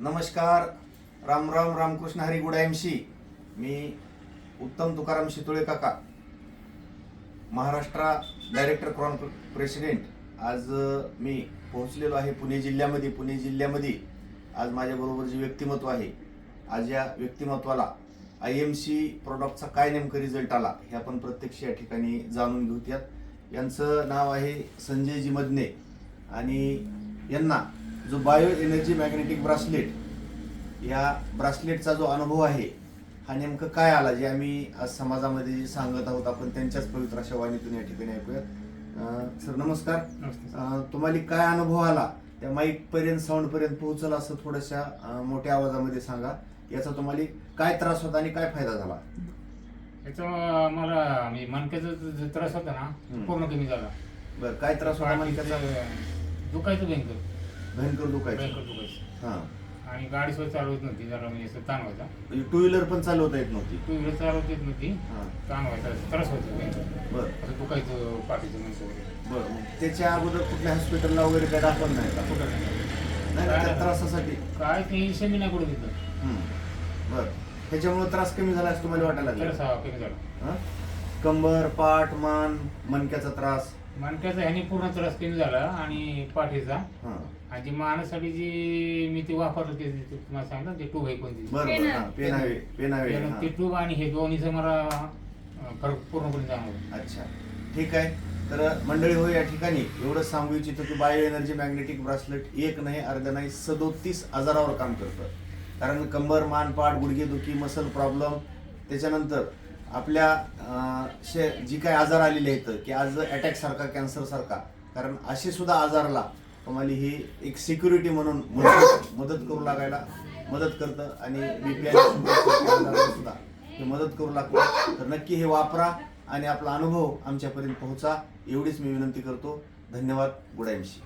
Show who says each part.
Speaker 1: नमस्कार. राम राम रामकृष्ण हरी गुडायमशी मी उत्तम तुकाराम शितोळे काका. महाराष्ट्र डायरेक्टर क्रॉन प्रेसिडेंट आज मी पोहोचलेलो आहे पुणे जिल्ह्यामध्ये. पुणे जिल्ह्यामध्ये आज माझ्याबरोबर जे व्यक्तिमत्व आहे आज या व्यक्तिमत्वाला आय एम सी प्रॉडक्टचा काय नेमकं रिझल्ट आला हे आपण प्रत्यक्ष या ठिकाणी जाणून घेऊयात. यांचं नाव आहे संजयजी मदने आणि यांना जो बायो एनर्जी मॅग्नेटिक ब्रासलेट या ब्रासलेटचा जो अनुभव आहे हा नेमकं काय आला? जे आम्ही आज समाजामध्ये जे सांगत आहोत आपण त्यांच्याच पवित्र अशा वाणीतून या ठिकाणी ऐकूयात. सर नमस्कार. तुम्हाला काय अनुभव आला? त्या माईक पर्यंत साऊंड पर्यंत पोहोचल असं थोड्याशा मोठ्या आवाजामध्ये सांगा. याचा तुम्हाला काय त्रास होता आणि काय फायदा झाला?
Speaker 2: याचा मला म्हणजे मणक्याचा त्रास होता ना पूर्ण कमी झाला.
Speaker 1: बरं काय त्रास होता
Speaker 2: बाकीचं दुखायचं भयंकर.
Speaker 1: भयंकर दुखायचं.
Speaker 2: भयंकर दुखायचं.
Speaker 1: हा.
Speaker 2: आणि गाडी सुद्धा चालवत नव्हती जरा म्हणजे असं ताण व्हायचा.
Speaker 1: म्हणजे टू व्हीलर पण चालवता येत नव्हती.
Speaker 2: टू व्हीलर चालवत येत नव्हती
Speaker 1: हा.
Speaker 2: ताण व्हायचा त्रास व्हायचा
Speaker 1: बरं.
Speaker 2: असं दुखायचं पाठीचं वगैरे.
Speaker 1: बरं मग त्याच्या अगोदर कुठल्या हॉस्पिटलला वगैरे काय दाखवलं नाही का?
Speaker 2: कुठं? नाही.
Speaker 1: नाही ना, त्या त्रासासाठी?
Speaker 2: काय शमी नाही करू तिथं.
Speaker 1: हम्म. बरं. त्याच्यामुळे त्रास कमी झाला असं तुम्हाला वाटायला
Speaker 2: त्रास हा कमी झाला.
Speaker 1: हा? कंबर पाठ मान मणक्याचा त्रास.
Speaker 2: मणक्याचा ह्याने पूर्ण त्रास कमी झाला आणि पाठीचा.
Speaker 1: हा.
Speaker 2: आणि जी मानासाठी जी मी ते वापरलं ते ते तुम्हाला सांगितलं ते टूब आहे कोणती?
Speaker 1: हा पेनावे. पेनावे हा.
Speaker 2: ते ट्यूब आणि हे दोन्हीचं मला अं, फरक पूर्णपणे जाणवलं.
Speaker 1: अच्छा. ठीक आहे. तर मंडळी हो या ठिकाणी एवढंच सांगू इच्छितो की बायो एनर्जी मॅग्नेटिक ब्रासलेट एक नाही अर्ध नाही सदोतीस हजारावर काम करतं. कारण कंबर मान पाठ गुडघेदुखी मसल प्रॉब्लेम त्याच्यानंतर आपल्या शे जी काय आजार आलेले आहेत की आज अटॅक सारखा कॅन्सर सारखा कारण असे सुद्धा आजारला तुम्हाला ही एक सिक्युरिटी म्हणून मदत करू लागायला मदत करतं आणि बीपी सुद्धा हे मदत करू लागतं. तर नक्की हे वापरा आणि आपला अनुभव आमच्यापर्यंत पोहोचा. एवढीच मी विनंती करतो. धन्यवाद. गुडायमशी